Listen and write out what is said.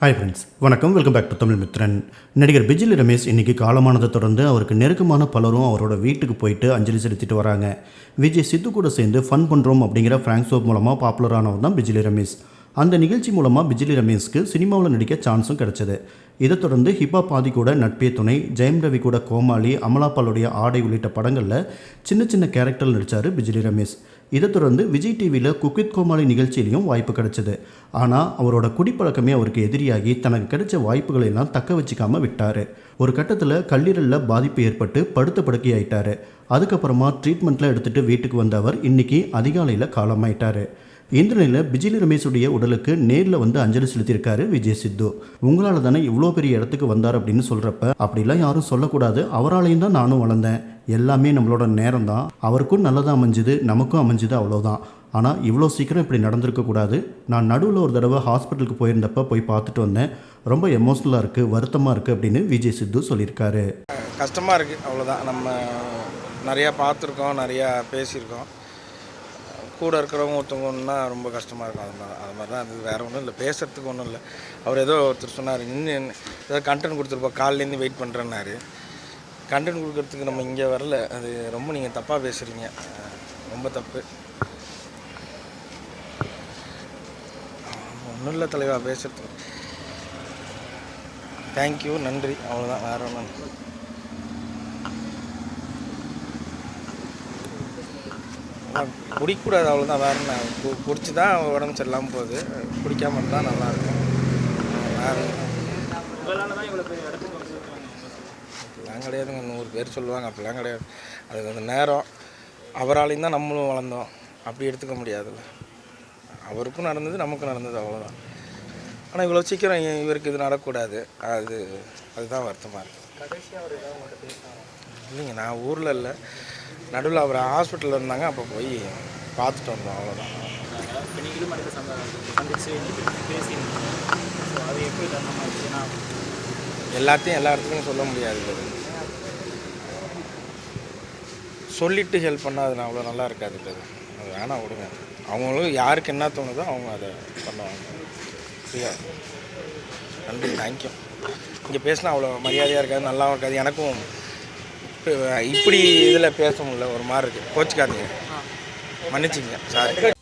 Hi friends வணக்கம். Welcome back to Tamil Mithran. நடிகர் பிஜிலி ரமேஷ் இன்னைக்கு காலமானதை தொடர்ந்து அவருக்கு நெருக்கமான பலரும் அவரோட வீட்டுக்கு போயிட்டு அஞ்சலி செலுத்திட்டு வராங்க. விஜய் சித்து கூட சேர்ந்து ஃபன் பண்ணுறோம் அப்படிங்கிற ஃப்ராங்க் ஷோ மூலமாக பாப்புலரானவர் தான் பிஜிலி ரமேஷ். அந்த நிகழ்ச்சி மூலமாக பிஜிலி ரமேஷ்க்கு சினிமாவில் நடிக்க சான்ஸும் கிடைச்சது. இதை தொடர்ந்து ஹிப்ஹாப் ஆதி கூட நட்பே துணை ஜெயம் ரவி கூட கோமாளி அமலாபாலுடைய ஆடை உள்ளிட்ட படங்களில் சின்ன சின்ன கேரக்டர் நடித்தார் பிஜிலி ரமேஷ். இதை தொடர்ந்து விஜய் டிவியில் குக்வித் கோமாளி நிகழ்ச்சியிலையும் வாய்ப்பு கிடைச்சது. ஆனால் அவரோட குடிப்பழக்கமே அவருக்கு எதிரியாகி தனக்கு கிடைச்ச வாய்ப்புகளை எல்லாம் தக்க வச்சுக்காம விட்டார். ஒரு கட்டத்தில் கல்லீரலில் பாதிப்பு ஏற்பட்டு படுத்த படுக்கையாயிட்டார். அதுக்கப்புறமா ட்ரீட்மெண்ட்டில் எடுத்துகிட்டு வீட்டுக்கு வந்த அவர் இன்னைக்கு அதிகாலையில் காலமாயிட்டாரு. இந்த நிலையில் பிஜிலி ரமேஷுடைய உடலுக்கு நேரில் வந்து அஞ்சலி செலுத்தியிருக்காரு விஜய் சித்து. உங்களால் தானே இவ்வளோ பெரிய இடத்துக்கு வந்தார் அப்படின்னு சொல்கிறப்ப அப்படிலாம் யாரும் சொல்லக்கூடாது. அவராலையும் தான் நானும் வளர்ந்தேன். எல்லாமே நம்மளோட நேரம் தான். அவருக்கும் நல்லதாக அமைஞ்சுது நமக்கும் அமைஞ்சுது அவ்வளோதான் ஆனால் இவ்வளோ சீக்கிரம் இப்படி நடந்திருக்கக்கூடாது நான் நடுவில் ஒரு தடவை ஹாஸ்பிட்டலுக்கு போயிருந்தப்ப போய் பார்த்துட்டு வந்தேன். ரொம்ப எமோஷ்னலாக இருக்குது வருத்தமாக இருக்குது அப்படின்னு விஜய் சித்து சொல்லியிருக்காரு. கஷ்டமாக இருக்குது அவ்வளோதான் நம்ம நிறையா பார்த்துருக்கோம் நிறையா பேசியிருக்கோம். கூட இருக்கிறவங்க ஒருத்தவங்க ஒன்றுனா ரொம்ப கஷ்டமாக இருக்கும். அது மாதிரி அது மாதிரி தான் அது வேறு ஒன்றும் இல்லை. பேசுகிறதுக்கு ஒன்றும் இல்லை. அவர் ஏதோ ஒருத்தர் சொன்னார் இன்னும் ஏதோ கண்டென்ட் கொடுத்துருப்போம் காலிலேருந்து வெயிட் பண்ணுறேன்னாரு கண்டென்ட் கொடுக்குறதுக்கு நம்ம இங்கே வரல. அது ரொம்ப நீங்கள் தப்பாக பேசுகிறீங்க ரொம்ப தப்பு. ஒன்றும் இல்லை தலைவா பேசுகிறதுக்கு தேங்க்யூ நன்றி. அவ்வளோதான் வேறு ஒன்றும் இல்லை. ஆனால் குடிக்கக்கூடாது அவ்வளோதான் வேறு என்ன? கு குடிச்சு தான் உடம்பு சரியில்லாமல் போகுது. குடிக்காம இருந்தால் நல்லாயிருக்கும். வேறு அப்படிலாம் கிடையாதுங்க. நூறு பேர் சொல்லுவாங்க. அப்படிலாம் கிடையாது. அது அந்த நேரம். அவராலையும் தான் நம்மளும் வளர்ந்தோம். அப்படி எடுத்துக்க முடியாதுல்ல. அவருக்கும் நடந்தது நமக்கும் நடந்தது அவ்வளோதான் ஆனால் இவ்வளோ சீக்கிரம் இவருக்கு இது நடக்கக்கூடாது. அது அதுதான் வருத்தமாக இருக்குது இல்லைங்க. நான் ஊரில் இல்லை. நடுவில் அவர் ஹாஸ்பிட்டலில் இருந்தாங்க அப்போ போய் பார்த்துட்டு வந்தோம் அவ்வளோதான் அது எல்லாத்தையும் எல்லா இடத்துலையும் சொல்ல முடியாது இது. சொல்லிட்டு ஹெல்ப் பண்ணால் அது அவ்வளோ நல்லா இருக்காது இது. அது வேணாம் விடுங்க. அவங்களும் யாருக்கு என்ன தோணுதோ அவங்க அதை பண்ணுவாங்க. சரியா? நன்றி தேங்க்யூ இங்கே பேசினா அவ்வளோ மரியாதையாக இருக்காது நல்லாவும் இருக்காது. எனக்கும் இப்படி இதில் பேச முடியல ஒரு மாதிரி இருக்குது கோச்சிக்காதீங்க. மன்னிச்சிங்க. சாரி